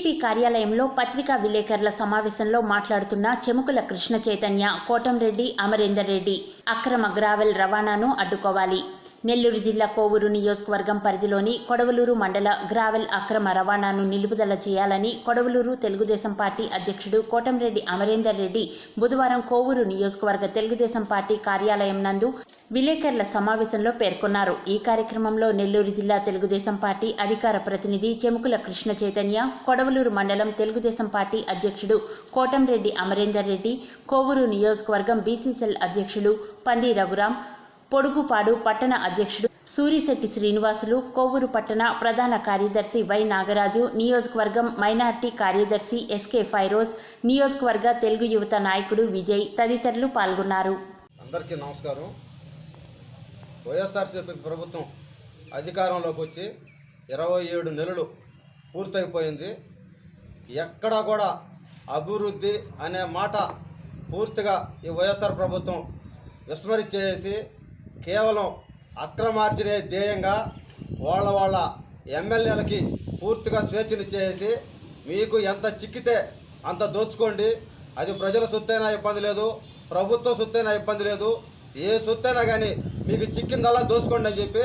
TDP కార్యాలయంలో పత్రికా విలేకరుల సమావేశంలో మాట్లాడుతున్న చెముకుల కృష్ణ చైతన్య కోటంరెడ్డి అమరేందర్ రెడ్డి అక్రమ గ్రావెల్ రవాణాను అడ్డుకోవాలి. నెల్లూరు జిల్లా కోవూరు నియోజకవర్గం పరిధిలోని కొడవలూరు మండల గ్రావెల్ అక్రమ రవాణాను నిలుపుదల చేయాలని కొడవలూరు తెలుగుదేశం పార్టీ అధ్యక్షుడు కోటంరెడ్డి అమరేందర్ రెడ్డి బుధవారం కోవూరు నియోజకవర్గ తెలుగుదేశం పార్టీ కార్యాలయం నందు విలేకరుల సమావేశంలో పేర్కొన్నారు. ఈ కార్యక్రమంలో నెల్లూరు జిల్లా తెలుగుదేశం పార్టీ అధికార ప్రతినిధి చెముకుల కృష్ణ చైతన్య కొడవలూరు మండలం తెలుగుదేశం పార్టీ అధ్యక్షుడు కోటంరెడ్డి అమరేందర్ రెడ్డి కోవూరు నియోజకవర్గం బీసీసీఎల్ అధ్యక్షులు పంది రఘురాం పొడుగుపాడు పట్టణ అధ్యక్షుడు సూరిశెట్టి శ్రీనివాసులు కోవూరు పట్టణ ప్రధాన కార్యదర్శి వై నాగరాజు నియోజకవర్గం మైనార్టీ కార్యదర్శి ఎస్కే ఫైరోజ్ నియోజకవర్గ తెలుగు యువత నాయకుడు విజయ్ తదితరులు పాల్గొన్నారు. అందరికీ నమస్కారం. వైఎస్ఆర్సీపీ ప్రభుత్వం అధికారంలోకి వచ్చి ఇరవై ఏడు నెలలు పూర్తయిపోయింది. ఎక్కడా కూడా అభివృద్ధి అనే మాట పూర్తిగా ఈ వైఎస్ఆర్ ప్రభుత్వం విస్మరించేసి కేవలం అక్రమార్జనే ధ్యేయంగా వాళ్ళ వాళ్ళ ఎమ్మెల్యేలకి పూర్తిగా స్వేచ్ఛనిచ్చేసి మీకు ఎంత చిక్కితే అంత దోచుకోండి. అది ప్రజల సొత్తైనా ఇబ్బంది లేదు ప్రభుత్వ సొత్తైనా ఇబ్బంది లేదు. ఏ సొత్తైనా కానీ మీకు చిక్కిందల్లా దోచుకోండి అని చెప్పి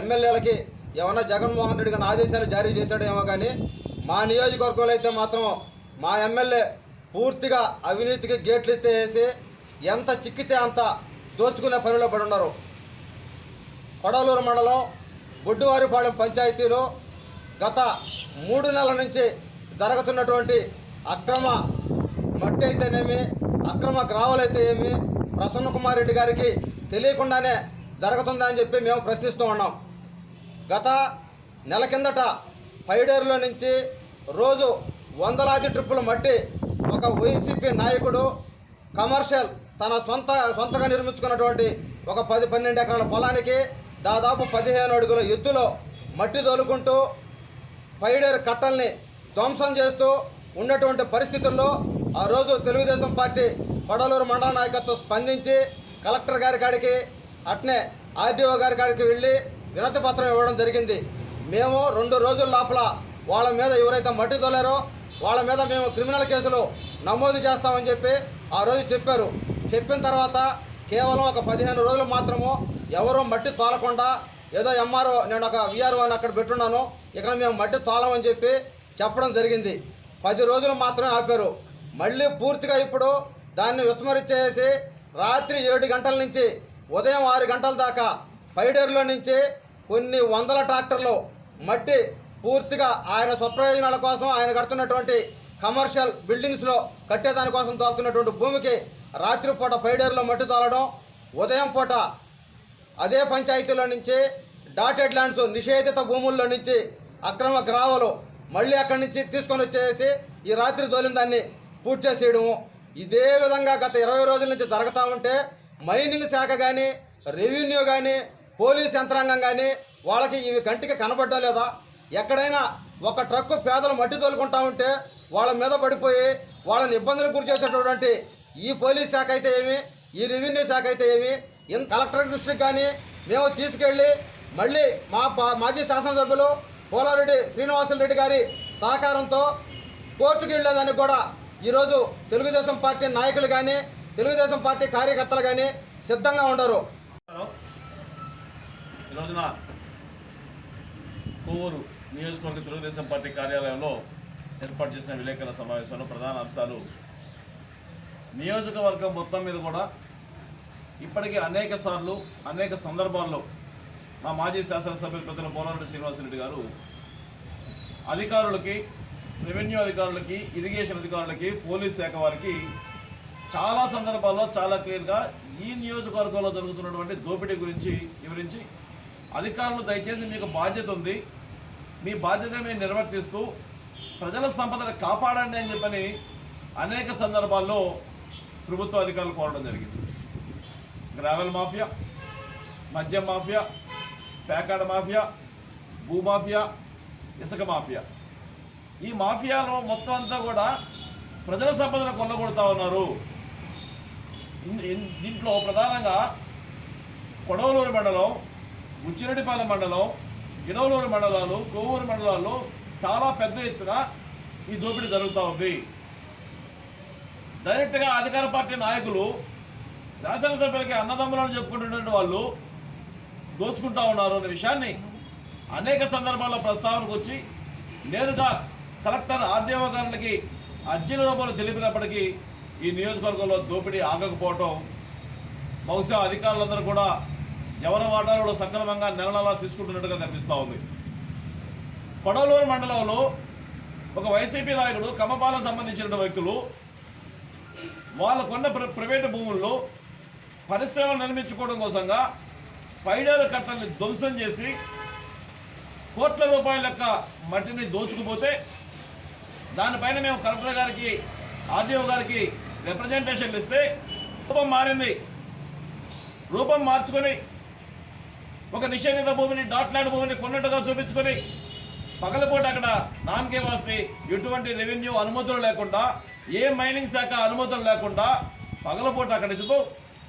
ఎమ్మెల్యేలకి ఏమన్నా జగన్మోహన్ రెడ్డి గారిని ఆదేశాలు జారీ చేశాడేమో కానీ మా నియోజకవర్గంలో అయితే మాత్రం మా ఎమ్మెల్యే పూర్తిగా అవినీతికి గేట్లు ఎత్తేసి ఎంత చిక్కితే అంత దోచుకునే పనిలో పడి ఉన్నారు. కొడవలూరు మండలం బొడ్డువారిపాలెం పంచాయతీలో గత మూడు నెలల నుంచి జరుగుతున్నటువంటి అక్రమ మట్టి అయితేనేమి అక్రమ గ్రావెల్ అయితే ఏమి ప్రసన్న కుమార్ రెడ్డి గారికి తెలియకుండానే జరుగుతుందని చెప్పి మేము ప్రశ్నిస్తూ ఉన్నాం. గత నెల కిందట పైడేరులో నుంచి రోజు వందలాది ట్రిప్పుల మట్టి ఒక వైసీపీ నాయకుడు కమర్షియల్ తన సొంత సొంతగా నిర్మించుకున్నటువంటి ఒక పది పన్నెండు ఎకరాల పొలానికి దాదాపు పదిహేను అడుగుల ఎత్తులో మట్టి తోలుకుంటూ పైడేరు కట్టల్ని ధ్వంసం చేస్తూ ఉన్నటువంటి పరిస్థితుల్లో ఆ రోజు తెలుగుదేశం పార్టీ కొడలూరు మండల నాయకత్వం స్పందించి కలెక్టర్ గారి కాడికి అట్నే ఆర్డీఓ గారి కాడికి వెళ్ళి వినతి పత్రం ఇవ్వడం జరిగింది. మేము రెండు రోజుల లోపల వాళ్ళ మీద ఎవరైతే మట్టి తోలారో వాళ్ళ మీద మేము క్రిమినల్ కేసులు నమోదు చేస్తామని చెప్పి ఆ రోజు చెప్పారు. చెప్పిన తర్వాత కేవలం ఒక పదిహేను రోజులు మాత్రము ఎవరు మట్టి తోలకుండా ఏదో ఎంఆర్ఓ నేను ఒక విఆర్ఓ అని అక్కడ పెట్టున్నాను. ఇక్కడ మేము మట్టి తోలమని చెప్పి చెప్పడం జరిగింది. పది రోజులు మాత్రమే ఆపారు. మళ్ళీ పూర్తిగా ఇప్పుడు దాన్ని విస్మరించేసి రాత్రి ఏడు గంటల నుంచి ఉదయం ఆరు గంటల దాకా పైడేరులో నుంచి కొన్ని వందల ట్రాక్టర్లు మట్టి పూర్తిగా ఆయన స్వప్రయోజనాల కోసం ఆయన కడుతున్నటువంటి కమర్షియల్ బిల్డింగ్స్లో కట్టేదానికోసం తోలుతున్నటువంటి భూమికి రాత్రిపూట పైడేరులో మట్టి తోలడం ఉదయం పూట అదే పంచాయతీలో నుంచి డాటెడ్ ల్యాండ్స్ నిషేధిత భూముల్లో నుంచి అక్రమ గ్రావలు మళ్ళీ అక్కడి నుంచి తీసుకొని వచ్చేసి ఈ రాత్రి దోలిన దాన్ని పూర్తి చేసేయడము. ఇదే విధంగా గత ఇరవై రోజుల నుంచి జరుగుతూ ఉంటే మైనింగ్ శాఖ కానీ రెవెన్యూ కానీ పోలీస్ యంత్రాంగం కానీ వాళ్ళకి ఇవి కంటికి కనపడడం లేదా? ఎక్కడైనా ఒక ట్రక్కు పేదలు మట్టి తోలుకుంటా ఉంటే వాళ్ళ మీద పడిపోయి వాళ్ళని ఇబ్బందులకు గురి చేసేటటువంటి ఈ పోలీస్ శాఖ అయితే ఏమి? ఈ రెవెన్యూ శాఖ అయితే ఏమి? ఇంత కలెక్టర్ దృష్టికి కానీ మేము తీసుకెళ్ళి మళ్ళీ మా పా- మాజీ శాసనసభ్యులు పోలారెడ్డి శ్రీనివాసులు రెడ్డి గారి సహకారంతో కోర్టుకు వెళ్ళేదానికి కూడా ఈరోజు తెలుగుదేశం పార్టీ నాయకులు కానీ తెలుగుదేశం పార్టీ కార్యకర్తలు కానీ సిద్ధంగా ఉండరు. ఈరోజున కోవూరు నియోజకవర్గ తెలుగుదేశం పార్టీ కార్యాలయంలో ఏర్పాటు చేసిన విలేకరుల సమావేశంలో ప్రధాన అంశాలు. నియోజకవర్గం మొత్తం మీద కూడా ఇప్పటికీ అనేక సార్లు అనేక సందర్భాల్లో మా మాజీ శాసనసభ్యులు పెద్దల పోలారెడ్డి శ్రీనివాసరెడ్డి గారు అధికారులకి రెవెన్యూ అధికారులకి ఇరిగేషన్ అధికారులకి పోలీస్ శాఖ వారికి చాలా సందర్భాల్లో చాలా క్లియర్గా ఈ నియోజకవర్గంలో జరుగుతున్నటువంటి దోపిడీ గురించి వివరించి అధికారులు దయచేసి మీకు బాధ్యత ఉంది. మీ బాధ్యత మీరు నిర్వర్తిస్తూ ప్రజల సంపదను కాపాడండి అని చెప్పని అనేక సందర్భాల్లో ప్రభుత్వ అధికారులు కోరడం జరిగింది. గ్రావెల్ మాఫియా మద్యం మాఫియా పేకాడ మాఫియా భూమాఫియా ఇసుక మాఫియా ఈ మాఫియాలో మొత్తం అంతా కూడా ప్రజల సంపదను కొల్లగొడతా ఉన్నారు. దీంట్లో ప్రధానంగా కొడవలూరు మండలం ఉచ్చిరెడ్డిపాలెం మండలం ఇడవలూరు మండలాలు కోవూరు మండలాల్లో చాలా పెద్ద ఎత్తున ఈ దోపిడీ జరుగుతూ ఉంది. డైరెక్ట్గా అధికార పార్టీ నాయకులు శాసనసభ్యులకి అన్నదమ్ములను చెప్పుకుంటున్నటువంటి వాళ్ళు దోచుకుంటా ఉన్నారు అనే విషయాన్ని అనేక సందర్భాల్లో ప్రస్తావనకు వచ్చి నేరుగా కలెక్టర్ ఆర్డీఓ గారికి అర్జీల రూపంలో తెలిపినప్పటికీ ఈ నియోజకవర్గంలో దోపిడీ ఆగకపోవటం బహుశా అధికారులందరూ కూడా ఎవరి వాటాలలో సక్రమంగా నెల నెలా తీసుకుంటున్నట్టుగా కనిపిస్తూ ఉంది. కొడవలూరు మండలంలో ఒక వైసీపీ నాయకుడు కమపాలకు సంబంధించిన వ్యక్తులు వాళ్ళ కొన్న ప్ర- ప్రైవేటు భూముల్లో పరిశ్రమలు నిర్మించుకోవడం కోసంగా పైడేరు కట్టల్ని ధ్వంసం చేసి కోట్ల రూపాయల యొక్క మట్టిని దోచుకుపోతే దానిపైన మేము కలెక్టర్ గారికి ఆర్డీఓ గారికి రిప్రజెంటేషన్లు ఇస్తే రూపం మారింది. రూపం మార్చుకొని ఒక నిషేధిత భూమిని డాట్ ల్యాండ్ భూమిని కొన్నట్టుగా చూపించుకొని పగలపూట అక్కడ నామకే వాసి ఎటువంటి రెవెన్యూ అనుమతులు లేకుండా ఏ మైనింగ్ శాఖ అనుమతులు లేకుండా పగలపూట అక్కడ ఇచ్చుతూ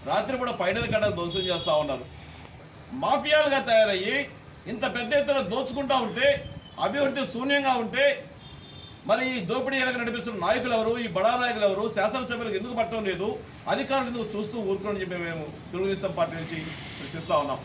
రాత్రి కూడా పైడల గడ్డ ధ్వంసం చేస్తూ ఉన్నారు. మాఫియాలుగా తయారయ్యి ఇంత పెద్ద ఎత్తున దోచుకుంటా ఉంటే అభివృద్ధి శూన్యంగా ఉంటే మరి ఈ దోపిడీ ఎలక నడిపిస్తున్న నాయకులు ఎవరు? ఈ బడా నాయకులు ఎవరు? శాసనసభ్యులకు ఎందుకు పట్టడం లేదు? అధికారులు ఎందుకు చూస్తూ ఊరుకోని చెప్పి మేము తెలుగుదేశం పార్టీ నుంచి ప్రశ్నిస్తూ ఉన్నాం.